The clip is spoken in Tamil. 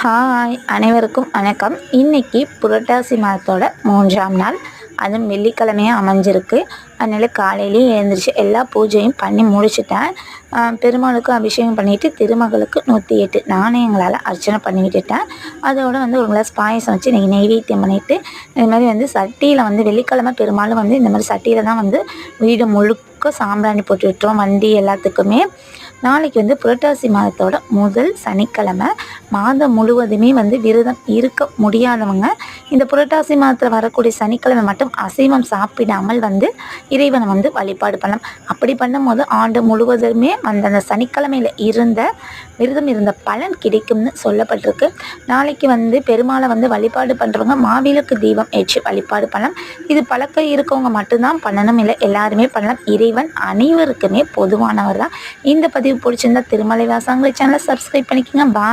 ஹாய் அனைவருக்கும் வணக்கம். இன்னைக்கு புரட்டாசி மாதத்தோட மூன்றாம் நாள். அதுவும் வெள்ளிக்கிழமையாக அமைஞ்சிருக்கு. அதனால் காலையிலேயே எழுந்திரிச்சு எல்லா பூஜையும் பண்ணி முடிச்சுட்டேன். பெருமாளுக்கும் பெருமாளுக்கு அபிஷேகம் பண்ணிவிட்டு திருமகளுக்கு நூற்றி எட்டு நாணயங்களால் அர்ச்சனை பண்ணி விட்டுட்டேன். அதோட வந்து ஒரு கிளாஸ் பாயசம் வச்சு இன்றைக்கி நெய்வேத்தியம் பண்ணிவிட்டு இது மாதிரி வந்து சட்டியில் வந்து வெள்ளிக்கிழமை பெருமாளும் வந்து இந்த மாதிரி சட்டியில் தான் வந்து வீடு முழுக்க சாம்பிராணி போட்டு விட்டுரும் வண்டி எல்லாத்துக்குமே. நாளைக்கு வந்து புரட்டாசி மாதத்தோட முதல் சனிக்கிழமை மாதம் முழுவதுமே வந்து விரதம் இருக்க முடியாதவங்க இந்த புரட்டாசி மாதத்தில் வரக்கூடிய சனிக்கிழமை மட்டும் அசைவம் சாப்பிடாமல் வந்து இறைவனை வந்து வழிபாடு பண்ணலாம். அப்படி பண்ணும்போது ஆண்டு முழுவதுமே அந்த அந்த சனிக்கிழமையில் இருந்த விரதம் இருந்த பலன் கிடைக்கும்னு சொல்லப்பட்டிருக்கு. நாளைக்கு வந்து பெருமாளை வந்து வழிபாடு பண்ணுறவங்க மாவிளக்கு தீபம் ஏற்றி வழிபாடு பண்ணலாம். இது பழக்கம் இருக்கவங்க மட்டும்தான் பண்ணணும். இல்லை எல்லாருமே பண்ணலாம். இறைவன் அனைவருக்குமே பொதுவானவர் தான். இந்த பதிவு பிடிச்சிருந்தா திருமலை வாசாங்களை சேனலை சப்ஸ்கிரைப் பண்ணிக்கோங்க. பா